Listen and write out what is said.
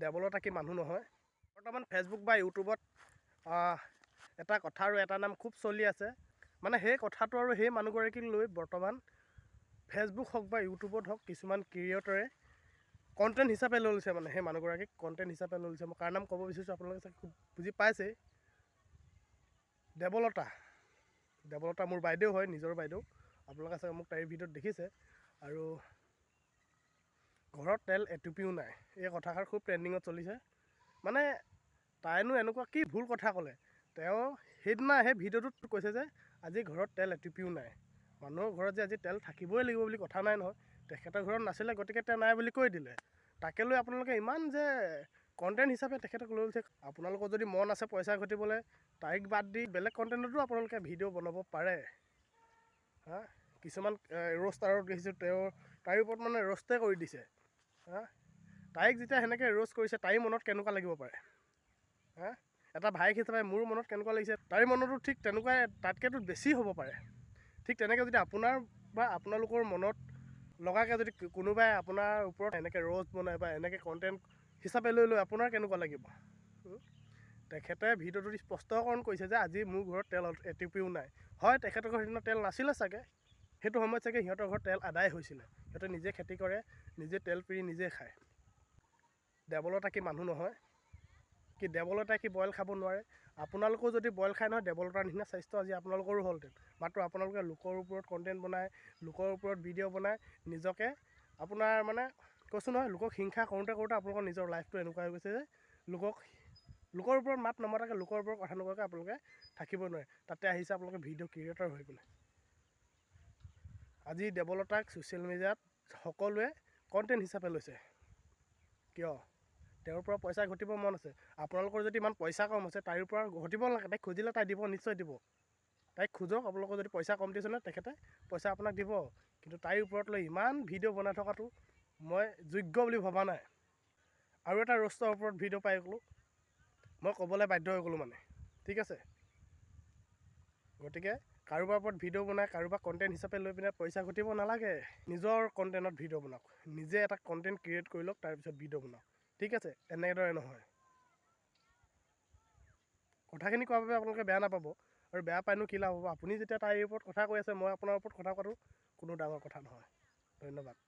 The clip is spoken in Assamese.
ডেভলতা কি মানুহ নহয়। বৰ্তমান ফেচবুক বা ইউটিউবত এটা কথা আৰু এটা নাম খুব চলি আছে। মানে সেই কথাটো আৰু সেই মানুহগৰাকীক লৈ বৰ্তমান ফেচবুক হওক বা ইউটিউবত হওক কিছুমান ক্ৰিয়েটৰে কণ্টেণ্ট হিচাপে লৈ লৈছে মানে সেই মানুহগৰাকীক কণ্টেণ্ট হিচাপে লৈ লৈছে। মই কাৰ নাম ক'ব বিচাৰিছোঁ আপোনালোকে চাগে খুব বুজি পাইছেই। দেৱলতা দেৱলতা মোৰ বাইদেউ হয় নিজৰ বাইদেউ। আপোনালোকে চাগে মোক তাইৰ ভিডিঅ'ত দেখিছে। আৰু ঘৰত তেল এটুপিও নাই। এই কথাষাৰ খুব ট্ৰেণ্ডিঙত চলিছে। মানে তাইনো এনেকুৱা কি ভুল কথা ক'লে? তেওঁ সেইদিনা সেই ভিডিঅ'টোত কৈছে যে আজি ঘৰত তেল এটুপিও নাই। মানুহৰ ঘৰত যে আজি তেল থাকিবই লাগিব বুলি কথা নাই নহয়। তেখেতৰ ঘৰত নাছিলে গতিকে তেওঁ নাই বুলি কৈ দিলে। তাকে লৈ আপোনালোকে ইমান যে কণ্টেণ্ট হিচাপে তেখেতক লৈ লৈছে আপোনালোকৰ যদি মন আছে পইচা ঘটিবলৈ তাইক বাদ দি বেলেগ কণ্টেণ্টতো আপোনালোকে ভিডিঅ' বনাব পাৰে। হা? কিছুমান ৰ'ষ্টাৰত দেখিছোঁ তেওঁ তাইৰ ওপৰত মানে ৰ'ষ্টেই কৰি দিছে। তাইক যেতিয়া সেনেকৈ ৰ'ষ্ট কৰিছে তাইৰ মনত কেনেকুৱা লাগিব পাৰে? হা? এটা ভাইক হিচাপে মোৰ মনত কেনেকুৱা লাগিছে? তাইৰ মনতো ঠিক তেনেকুৱাই তাতকৈতো বেছি হ'ব পাৰে। ঠিক তেনেকৈ যদি আপোনাৰ বা আপোনালোকৰ মনত লগাকৈ যদি কোনোবাই আপোনাৰ ওপৰত এনেকৈ ৰ'ষ্ট বনায় বা এনেকৈ কণ্টেণ্ট হিচাপে লৈ লৈ আপোনাৰ কেনেকুৱা লাগিব? তেখেতে ভিডিঅ'টোত স্পষ্টকৰণ কৰিছে যে আজি মোৰ ঘৰত তেল এটুপিও নাই। হয় তেখেতৰ ঘৰত সেইদিনা তেল নাছিলে চাগে। সেইটো সময়ত চাগে সিহঁতৰ ঘৰত তেল আদায় হৈছিলে। সিহঁতে নিজে খেতি কৰে নিজে তেল পিৰি নিজে খায়। দেৱলতা কি মানুহ নহয়। কি দেৱলতাই কি বইল খাব নোৱাৰে। আপোনালোকেও যদি বইল খায় নহয় দেৱলতাৰ নিচিনা স্বাস্থ্য আজি আপোনালোকৰো হ'লহেঁতেন। মাত্ৰ আপোনালোকে লোকৰ ওপৰত কণ্টেণ্ট বনায় লোকৰ ওপৰত ভিডিঅ' বনায় নিজকে আপোনাৰ মানে কৈছোঁ নহয় লোকক হিংসা কৰোঁতে কৰোঁতে আপোনালোকৰ নিজৰ লাইফটো এনেকুৱা হৈ গৈছে যে লোকক লোকৰ ওপৰত মাত নমতাকৈ লোকৰ ওপৰত কথা নকৰাকৈ আপোনালোকে থাকিব নোৱাৰে। তাতে আহিছে আপোনালোকে ভিডিঅ' ক্ৰিয়েটৰ হৈ পিনে। আজি দেৱলতাক ছ'চিয়েল মিডিয়াত সকলোৱে কণ্টেণ্ট হিচাপে লৈছে। কিয়? তেওঁৰ পৰা পইচা ঘটিব মন আছে। আপোনালোকৰ যদি ইমান পইচা কম আছে তাইৰ পৰা ঘটিব নালাগে। তাইক খুজিলে তাই দিব নিশ্চয় দিব। তাইক খোজক আপোনালোকৰ যদি পইচা কম দিছে নহয় তেখেতে পইচা আপোনাক দিব। কিন্তু তাইৰ ওপৰত লৈ ইমান ভিডিঅ' বনাই থকাটো মই যোগ্য বুলি ভবা নাই। আৰু এটা ৰষ্টৰ ওপৰত ভিডিঅ' পাই গ'লোঁ। মই ক'বলৈ বাধ্য হৈ গ'লোঁ মানে। ঠিক আছে? গতিকে কাৰোবাৰ ওপৰত ভিডিঅ' বনাই কাৰোবাক কণ্টেণ্ট হিচাপে লৈ পিনে পইচা ঘটিব নালাগে। নিজৰ কণ্টেণ্টত ভিডিঅ' বনাওক। নিজে এটা কণ্টেণ্ট ক্ৰিয়েট কৰি লওক তাৰপিছত ভিডিঅ' বনাওক। ঠিক আছে? এনেদৰে নহয়। কথাখিনি কোৱাৰ বাবে আপোনালোকে বেয়া নাপাব আৰু বেয়া পাইনো কি লাভ হ'ব? আপুনি যেতিয়া তাইৰ ওপৰত কথা কৈ আছে মই আপোনাৰ ওপৰত কথা কোৱাটো কোনো ডাঙৰ কথা নহয়। ধন্যবাদ।